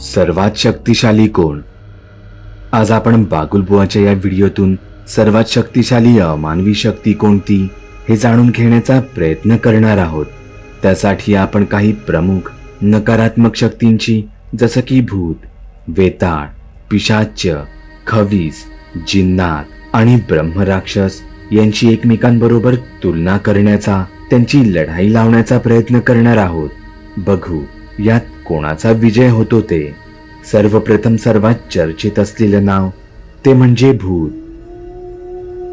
सर्वात शक्तिशाली कोण? आज आपण बागुलबुवाच्या या व्हिडिओतून सर्वात शक्तिशाली अमानवी शक्ती कोणती हे जाणून घेण्याचा प्रयत्न करणार आहोत. त्यासाठी आपण काही प्रमुख नकारात्मक शक्तींची जसं की भूत वेताळ पिशाच्य खवीस जिन्नात आणि ब्रह्मराक्षस यांची एकमेकांबरोबर तुलना करण्याचा त्यांची लढाई लावण्याचा प्रयत्न करणार आहोत. बघू यात कोणाचा विजय होतो ते? सर्वप्रथम सर्वात चर्चेत असलेलं नाव ते म्हणजे भूत.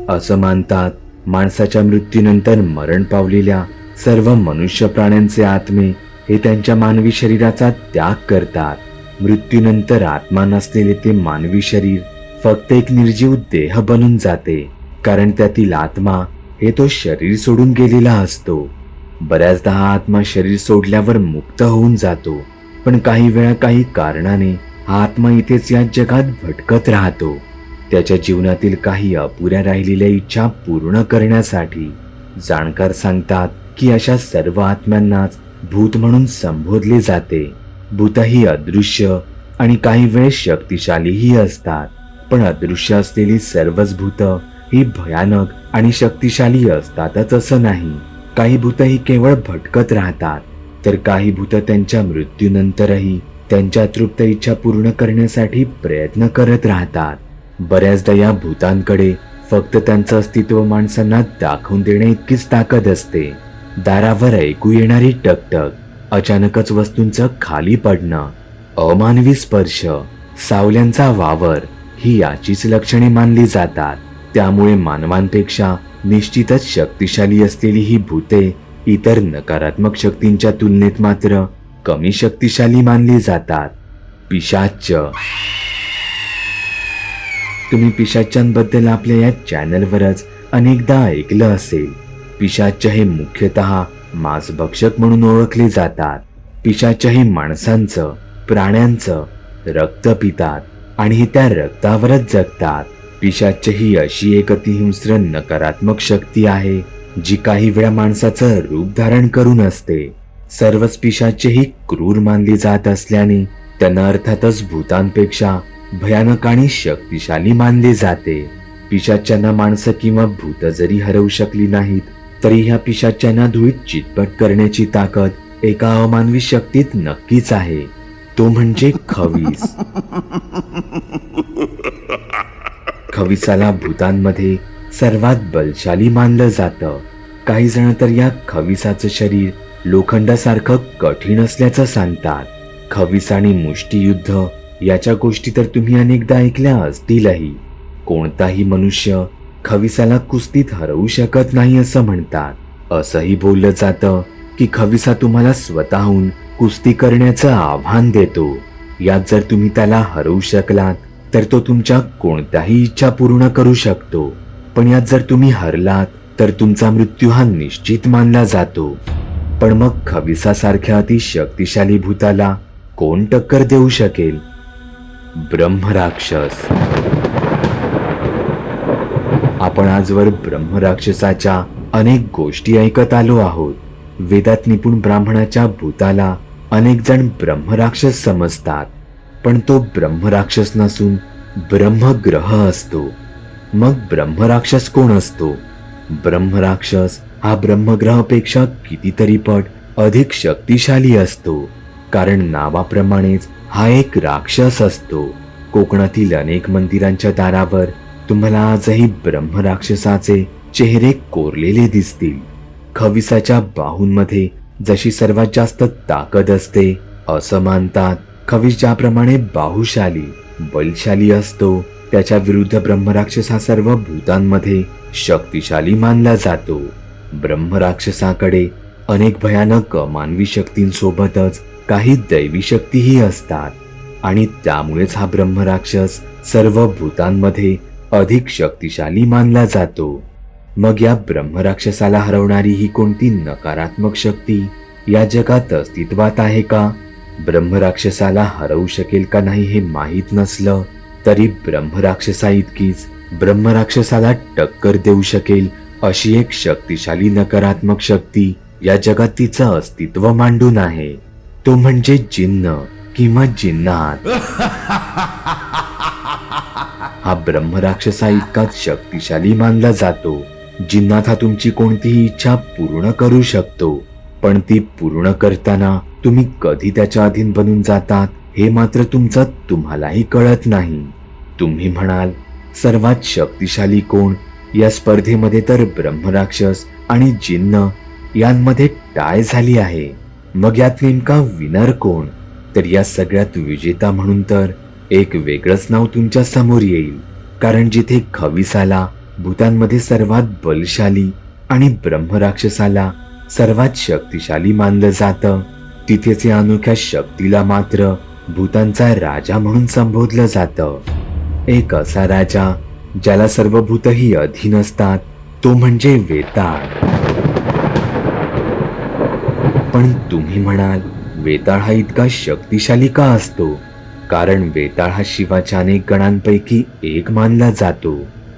असं मानतात माणसाच्या मृत्यूनंतर मरण पावलेल्या सर्व मनुष्य प्राण्यांचे आत्मे हे त्यांच्या मानवी शरीराचा त्याग करतात. मृत्यूनंतर आत्मा नसलेले ते मानवी शरीर फक्त एक निर्जीव देह बनून जाते कारण त्यातील आत्मा हे तो शरीर सोडून गेलेला असतो. बऱ्याचदा हा आत्मा शरीर सोडल्यावर मुक्त होऊन जातो. पण काही वेळा काही कारणाने हा आत्मा इथेच या जगात भटकत राहतो. त्याच्या जीवनातील काही अपुऱ्या राहिलेल्या इच्छा पूर्ण करण्यासाठी जाणकार सांगतात की अशा सर्व आत्म्यांनाच भूत म्हणून संबोधले जाते. भूतही अदृश्य आणि काही वेळेस शक्तिशालीही असतात पण अदृश्य असलेली सर्वच भूत ही भयानक आणि शक्तिशाली असतातच असं नाही. काही भूत ही केवळ भटकत राहतात. तर काही भूत त्यांच्या मृत्यूनंतरही त्यांच्या तृप्त इच्छा पूर्ण करण्यासाठी प्रयत्न करत राहतात. बऱ्याचदा या भूतांकडे फक्त त्यांचं अस्तित्व माणसांना दाखवून देणे इतकीच ताकद असते. दारावर ऐकू येणारी टकटक अचानकच वस्तूंचं खाली पडणं अमानवी स्पर्श सावल्यांचा वावर ही याचीच लक्षणे मानली जातात. त्यामुळे मानवांपेक्षा निश्चितच शक्तिशाली असलेली ही भूते इतर नकारात्मक शक्तींच्या तुलनेत मात्र कमी शक्तिशाली मानली जातात. पिशाच. तुम्ही पिशाच्यांबद्दल आपल्या या चॅनलवरच अनेकदा ऐकलं असेल. पिशाच हे मुख्यतः मांसभक्षक म्हणून ओळखले जातात. पिशाच हे माणसांचं प्राण्यांचं रक्त पितात आणि त्या रक्तावरच जगतात. पिशाच ही अशी एक अतिहिंस्र नकारात्मक शक्ती आहे जी काही वेळा माणसाचं रूप धारण करून असते सर्वच पिशाचेही क्रूर मानली जात असल्याने त्यांना अर्थातच भूतांपेक्षा भयानक आणि शक्तिशाली मानले जाते. पिशाच्यांना माणसं किंवा भूत जरी हरवू शकली नाहीत तरी ह्या पिशाच्यांना धुळीत चितपट करण्याची ताकद एका अमानवी शक्तीत नक्कीच आहे. तो म्हणजे खवीस. खविसाला भूतांमध्ये सर्वात बलशाली मानलं जातं. काही जण तर या खविसाचं शरीर लोखंडासारखं कठीण असल्याचं सांगतात. खविस आणि मुष्टियुद्ध याच्या गोष्टी तर तुम्ही अनेकदा ऐकल्या असतीलही. कोणताही मनुष्य खविसाला कुस्तीत हरवू शकत नाही असं म्हणतात. असंही बोललं जातं की खविसा तुम्हाला स्वतःहून कुस्ती करण्याचं आव्हान देतो. यात जर तुम्ही त्याला हरवू शकलात तर तो तुमच्या कोणत्याही इच्छा पूर्ण करू शकतो. पण यात जर तुम्ही हरलात तर तुमचा मृत्यू हा निश्चित मानला जातो. पण मग खविसासारख्या अति शक्तिशाली भूताला कोण टक्कर देऊ शकेल? ब्रह्मराक्षस. आपण आजवर ब्रह्मराक्षसाच्या अनेक गोष्टी ऐकत आलो आहोत. वेदात निपुण ब्राह्मणाच्या भूताला अनेक जण ब्रह्मराक्षस समजतात. पण तो ब्रह्मराक्षस नसून ब्रह्मग्रह असतो. मग ब्रह्मराक्षस कोण असतो? ब्रह्मराक्षस हा ब्रह्मग्रहापेक्षा कितीतरी पट अधिक शक्तिशाली असतो. कारण नावाप्रमाणेच हा एक राक्षस असतो. कोकणातील अनेक मंदिरांच्या दारावर तुम्हाला आजही ब्रह्मराक्षसाचे चेहरे कोरलेले दिसतील. खविसाच्या बाहूंमध्ये जशी सर्वात जास्त ताकद असते असं मानतात खवीस ज्याप्रमाणे बाहुशाली. बलशाली असतो. त्याच्या विरुद्ध ब्रह्मराक्षस हा सर्व भूतांमध्ये शक्तिशाली मानला जातो. ब्रह्मराक्षसाकडे अनेक भयानक मानवी शक्तींसोबतच काही दैवी शक्तीही असतात. आणि त्यामुळेच हा ब्रह्मराक्षस सर्व भूतांमध्ये अधिक शक्तिशाली मानला जातो. मग या ब्रह्मराक्षसाला हरवणारी ही कोणती नकारात्मक शक्ती? या जगात अस्तित्वात आहे का? ब्रह्मराक्षसाला हरवू शकेल का नाही हे माहीत नसलं तरी ब्रह्मराक्षसा इतकीच. ब्रह्मराक्षसाला टक्कर देऊ शकेल अशी एक शक्तिशाली नकारात्मक शक्ती या जगात तिचं अस्तित्व मांडून आहे. तो म्हणजे जिन्न किंवा जिन्नात. हा ब्रह्मराक्षसा इतकाच शक्तिशाली मानला जातो जिन्नात हा तुमची कोणतीही इच्छा पूर्ण करू शकतो. पण ती पूर्ण करताना तुम्ही कधी त्याच्या अधीन बनून जातात हे मात्र तुमचं तुम्हालाही कळत नाही. तुम्ही म्हणाल सर्वात शक्तिशाली कोण? या स्पर्धेमध्ये तर ब्रह्मराक्षस आणि जिन्न यांमध्ये टाय झाली आहे. मग यात नेमका विनर कोण? तर या सगळ्यात विजेता म्हणून तर एक वेगळंच नाव तुमच्यासमोर येईल. कारण जिथे खविसाला भूतांमध्ये सर्वात बलशाली आणि ब्रह्मराक्षसाला सर्वात शक्तिशाली मानलं जातं. तिथेच या अनोख्या शक्तीला मात्र भूतांचा राजा म्हणून संबोधलं जातं. एक असा राजा ज्याला सर्व भूतही अधीन असतात तो म्हणजे वेताळ. पण तुम्ही म्हणाल वेताळ हा इतका शक्तिशाली का असतो? कारण वेताळ हा शिवाच्या अनेक गणांपैकी एक मानला जातो.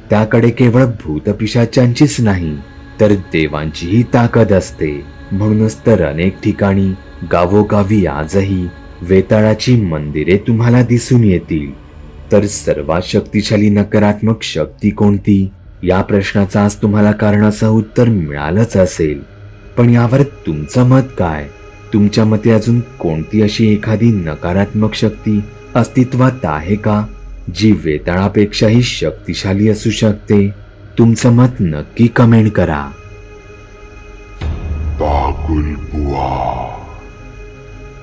त्याकडे केवळ भूतपिशाच्यांचीच नाही तर देवांचीही ताकद असते. म्हणूनच तर अनेक ठिकाणी गावोगावी आजही वेताळाची मंदिरे तुम्हाला दिसून येतील. तर सर्वात शक्तिशाली नकारात्मक शक्ती कोणती? या प्रश्नाचं आज तुम्हाला कारणाचं उत्तर मिळालंच असेल. पण यावर तुमचं मत काय? तुमच्या मते अजून कोणती अशी एखादी नकारात्मक शक्ती अस्तित्वात आहे का जी वेताळापेक्षाही शक्तिशाली असू शकते? तुमचं मत नक्की कमेंट करा. बुवा.